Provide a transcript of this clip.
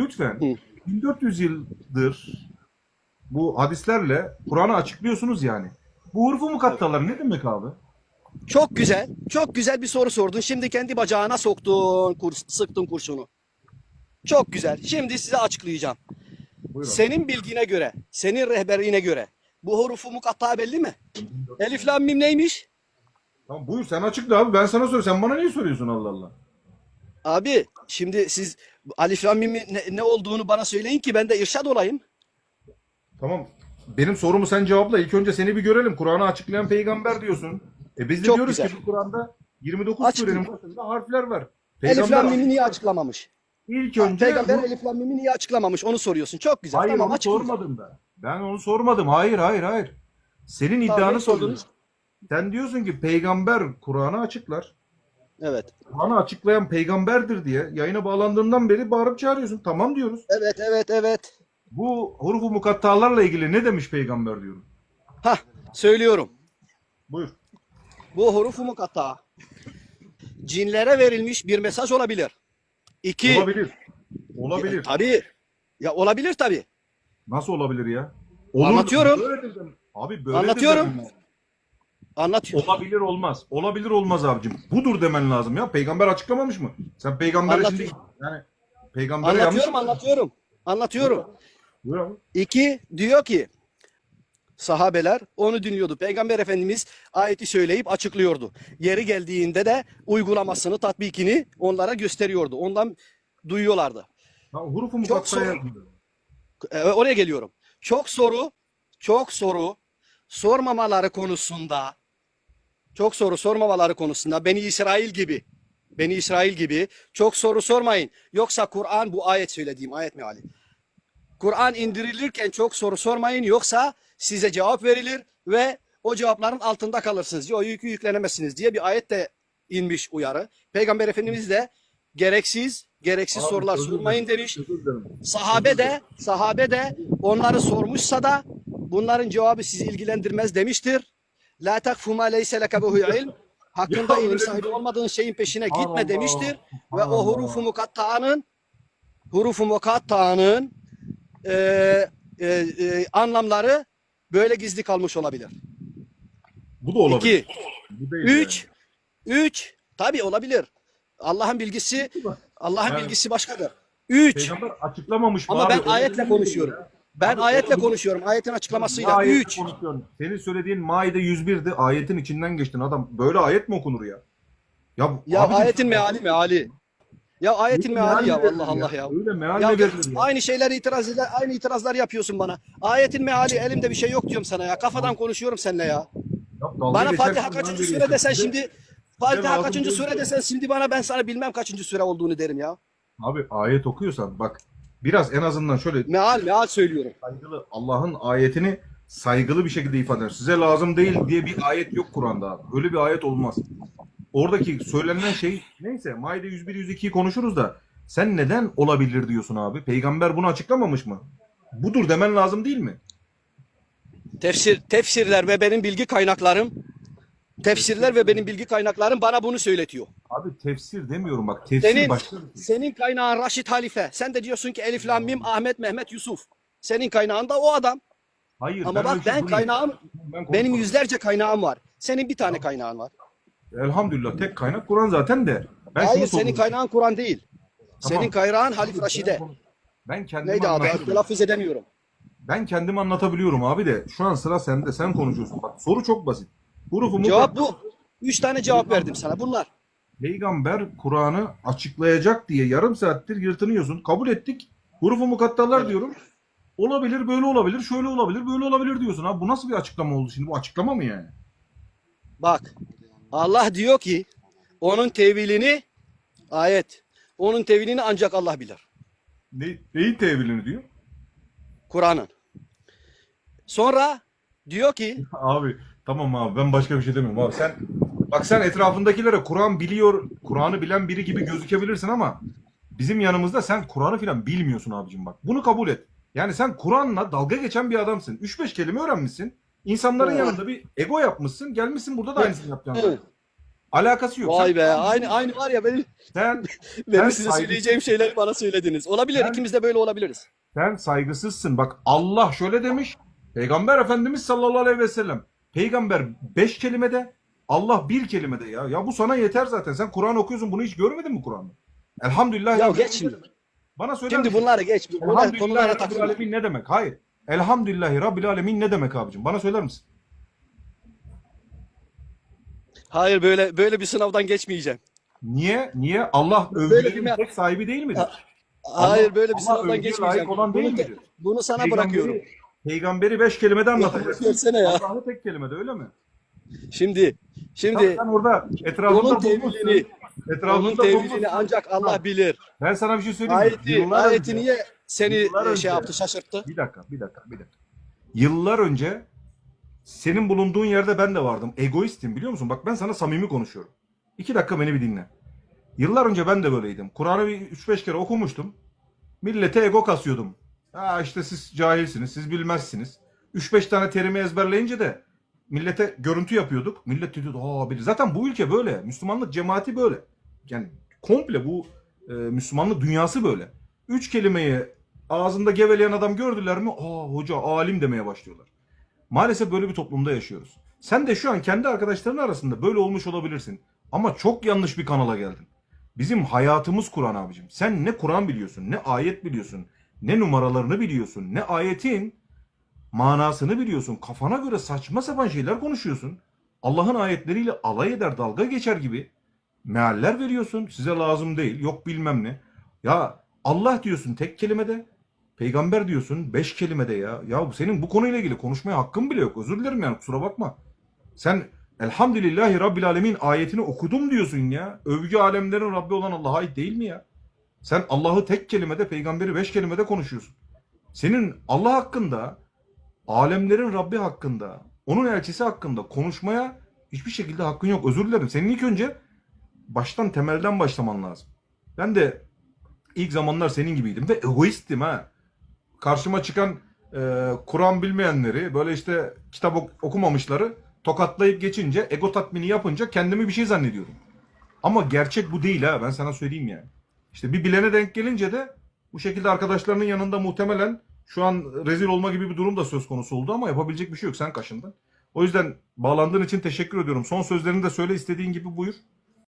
lütfen Hı. 1400 yıldır bu hadislerle Kur'an'ı açıklıyorsunuz yani. Bu hurufu mukattalar ne demek abi? Çok güzel. Çok güzel bir soru sordun. Şimdi kendi bacağına soktun, kurs, sıktın kurşunu. Çok güzel. Şimdi size açıklayacağım. Buyurun. Senin bilgine göre, senin rehberliğine göre bu hurufu mukatta belli mi? Elif lam mim neymiş? Tamam buyur sen açıkla abi. Ben sana soruyorum. Sen bana niye soruyorsun Allah Allah? Abi şimdi siz alif lam mim'in ne, ne olduğunu bana söyleyin ki ben de irşad olayım. Tamam. Benim sorumu sen cevapla. İlk önce seni bir görelim. Kur'an'ı açıklayan peygamber diyorsun. E biz de Çok diyoruz güzel. ki bu Kur'an'da 29 Açıkla. surenin başında harfler var. Elif lam mim'i Peygamber niye açıklamamış? ilk önce Peygamber bu- elif lam mim'i niye açıklamamış? Onu soruyorsun. Çok güzel. Hayır tamam onu sormadım ben. Ben onu sormadım. Hayır hayır hayır. Senin iddianı sordum. Sen diyorsun ki peygamber Kur'an'ı açıklar. Evet. Kur'an'ı açıklayan peygamberdir diye yayına bağlandığından beri bağırıp çağırıyorsun. Tamam diyoruz. Evet evet evet. Bu hurufu mukattalarla ilgili ne demiş peygamber diyorum. Hah söylüyorum. Buyur. Bu hurufu mukatta cinlere verilmiş bir mesaj olabilir. İki. Olabilir. Olabilir. Tabii. Ya olabilir tabii. Nasıl olabilir ya? Anlatıyorum. Böyledir. Abi böyle Anlatıyorum. Anlatıyor. Olabilir olmaz. Olabilir olmaz abicim. Budur demen lazım ya. Peygamber açıklamamış mı? Sen peygambere Anlatıyor. şimdi yani peygambere yanlış. Anlatıyorum anlatıyorum. Anlatıyorum. Buyur abi. İki diyor ki sahabeler onu dinliyordu. Peygamber Efendimiz ayeti söyleyip açıklıyordu. Yeri geldiğinde de uygulamasını, tatbikini onlara gösteriyordu. Ondan duyuyorlardı. Ha, hurufu Çok soru- Ee, oraya geliyorum. Çok soru, çok soru sormamaları konusunda çok soru sormamaları konusunda Beni İsrail gibi Beni İsrail gibi çok soru sormayın. Yoksa Kur'an bu ayet söylediğim ayet meali. Kur'an indirilirken çok soru sormayın yoksa size cevap verilir ve o cevapların altında kalırsınız. O yükü yüklenemezsiniz diye bir ayet de inmiş uyarı. Peygamber Efendimiz de gereksiz gereksiz Abi, sorular sormayın demiş. Sahabe de sahabe de onları sormuşsa da bunların cevabı sizi ilgilendirmez demiştir. La takfu ma leyse leke bihi ilm. Hakkında ilim sahibi olmadığın şeyin peşine Allah gitme demiştir. Ve o hurufu mukatta'nın hurufu mukatta'nın e, e, e, anlamları böyle gizli kalmış olabilir. Bu da olabilir. İki, Bu değil üç, üç. Tabi olabilir. Allah'ın bilgisi Allah'ın Yani- bilgisi başkadır. yani. Üç. Peygamber açıklamamış mı Ama abi? ben ayetle konuşuyorum. ya. Ben Abi, ayetle o- konuşuyorum. Ayetin açıklamasıyla. ayetle 3. konuşuyorsun? Senin söylediğin Maide 101'di. Ayetin içinden geçtin adam. Böyle ayet mi okunur ya? Ya, Ya abicim, ayetin meali meali. Ya ayetin meali ya verilir vallahi Allah ya. Öyle meal Ya verilir ya? aynı şeyler itiraz eder, aynı itirazlar yapıyorsun bana. Ayetin meali elimde bir şey yok diyorum sana ya. Kafadan konuşuyorum seninle ya. Ya dalga Bana geçersin, Fatiha meal kaçıncı sure desen şimdi Fatiha lazım kaçıncı sure desen şimdi bana ben sana bilmem kaçıncı sure olduğunu derim ya. Abi ayet okuyorsan bak biraz en azından şöyle Meal meal söylüyorum. saygılı Allah'ın ayetini saygılı bir şekilde ifade eder. Size lazım değil diye bir ayet yok Kur'an'da. abi. Öyle bir ayet olmaz. Oradaki söylenen şey neyse Maide 101 102'yi konuşuruz da sen neden olabilir diyorsun abi? Peygamber bunu açıklamamış mı? Budur demen lazım değil mi? Tefsir tefsirler ve benim bilgi kaynaklarım tefsirler ve benim bilgi kaynaklarım bana bunu söyletiyor. Abi tefsir demiyorum bak. Tefsir Senin başka şey. senin kaynağın Raşid Halife. Sen de diyorsun ki Elif Lam Mim Ahmet Mehmet Yusuf. Senin kaynağın da o adam. Hayır. Ama öyle bak şey ben kaynağım Ben benim yüzlerce kaynağım var. Senin bir tane kaynağın var. Elhamdülillah tek kaynak Kur'an zaten de. Ben Hayır senin kaynağın Kur'an değil. Tamam. Senin kaynağın Halif Raşide. Ben kendimi Neydi anlatabiliyorum. Telaffuz edemiyorum. Ben kendimi anlatabiliyorum abi de şu an sıra sende. Sen konuşuyorsun. Bak soru çok basit. Hurufu Cevap bu. Üç tane cevap verdim sana. Bunlar. Peygamber Kur'an'ı açıklayacak diye yarım saattir yırtınıyorsun. Kabul ettik. Hurufu mukattalar diyorum. Olabilir, böyle olabilir, şöyle olabilir, böyle olabilir diyorsun. Abi bu nasıl bir açıklama oldu şimdi? Bu açıklama mı yani? Bak. Allah diyor ki onun tevilini ayet. Onun tevilini ancak Allah bilir. Ne, neyin tevilini diyor? Kur'an'ın. Sonra diyor ki Abi tamam abi ben başka bir şey demiyorum abi. Sen bak sen etrafındakilere Kur'an biliyor, Kur'an'ı bilen biri gibi gözükebilirsin ama bizim yanımızda sen Kur'an'ı filan bilmiyorsun abicim bak. Bunu kabul et. Yani sen Kur'an'la dalga geçen bir adamsın. 3-5 kelime öğrenmişsin. İnsanların Evet. yanında bir ego yapmışsın. Gelmişsin burada da aynısını yapacaksın. Evet. Alakası yok. Vay Sen- be aynı aynı var ya benim, Sen, benim Ben size saygı- söyleyeceğim şeyleri bana söylediniz. Olabilir Ben- ikimiz de böyle olabiliriz. sen saygısızsın. Bak Allah şöyle demiş. Peygamber Efendimiz sallallahu aleyhi ve sellem. Peygamber beş kelimede, Allah bir kelimede ya. Ya bu sana yeter zaten. Sen Kur'an okuyorsun. Bunu hiç görmedin mi Kur'an'da? Elhamdülillah. Ya geç şimdi. Bana söyler Şimdi bunları geç. Bunlar konulara takılma. Alemin ne demek? Hayır. Elhamdülillahi Rabbil Alemin ne demek abicim? Bana söyler misin? Hayır böyle böyle bir sınavdan geçmeyeceğim. Niye? Niye? Allah övgülerin bir- tek sahibi değil midir? Ha, Hayır Allah- böyle bir Allah sınavdan geçmeyeceğim. olan Bunu, değil midir? bunu sana bırakıyorum. Peygamberi beş kelimede anlatacaksın. Versene ya. Allah'ı tek kelimede öyle mi? Şimdi şimdi Sen, orada etrafında onun tevilini onun tevilini ancak Allah bilir. Ben sana bir şey söyleyeyim? Ayeti, Yıllar ayeti önce- niye seni yıllar e, önce- şey yaptı şaşırttı? Bir dakika, bir dakika, bir dakika. Yıllar önce senin bulunduğun yerde ben de vardım. Egoistim biliyor musun? Bak ben sana samimi konuşuyorum. İki dakika beni bir dinle. Yıllar önce ben de böyleydim. Kur'an'ı bir 3-5 kere okumuştum. Millete ego kasıyordum. Ha işte siz cahilsiniz, siz bilmezsiniz. 3-5 tane terimi ezberleyince de millete görüntü yapıyorduk. Millet diyordu aa bilir. Zaten bu ülke böyle. Müslümanlık cemaati böyle. Yani komple bu e, Müslümanlık dünyası böyle. Üç kelimeyi ağzında geveleyen adam gördüler mi? Aa hoca alim demeye başlıyorlar. Maalesef böyle bir toplumda yaşıyoruz. Sen de şu an kendi arkadaşların arasında böyle olmuş olabilirsin. Ama çok yanlış bir kanala geldin. Bizim hayatımız Kur'an abicim. Sen ne Kur'an biliyorsun, ne ayet biliyorsun, ne numaralarını biliyorsun, ne ayetin manasını biliyorsun. Kafana göre saçma sapan şeyler konuşuyorsun. Allah'ın ayetleriyle alay eder, dalga geçer gibi mealler veriyorsun. Size lazım değil, yok bilmem ne. Ya Allah diyorsun tek kelimede, peygamber diyorsun beş kelimede ya. Ya senin bu konuyla ilgili konuşmaya hakkın bile yok. Özür dilerim yani kusura bakma. Sen Elhamdülillahi Rabbil Alemin ayetini okudum diyorsun ya. Övgü alemlerin Rabbi olan Allah'a ait değil mi ya? Sen Allah'ı tek kelimede, peygamberi beş kelimede konuşuyorsun. Senin Allah hakkında, alemlerin Rabbi hakkında, onun elçisi hakkında konuşmaya hiçbir şekilde hakkın yok. Özür dilerim. Senin ilk önce baştan temelden başlaman lazım. Ben de ilk zamanlar senin gibiydim ve egoisttim ha. Karşıma çıkan e, Kur'an bilmeyenleri, böyle işte kitap ok- okumamışları tokatlayıp geçince, ego tatmini yapınca kendimi bir şey zannediyordum. Ama gerçek bu değil ha ben sana söyleyeyim yani. İşte bir bilene denk gelince de bu şekilde arkadaşlarının yanında muhtemelen şu an rezil olma gibi bir durum da söz konusu oldu ama yapabilecek bir şey yok sen kaşındın. O yüzden bağlandığın için teşekkür ediyorum. Son sözlerini de söyle istediğin gibi buyur.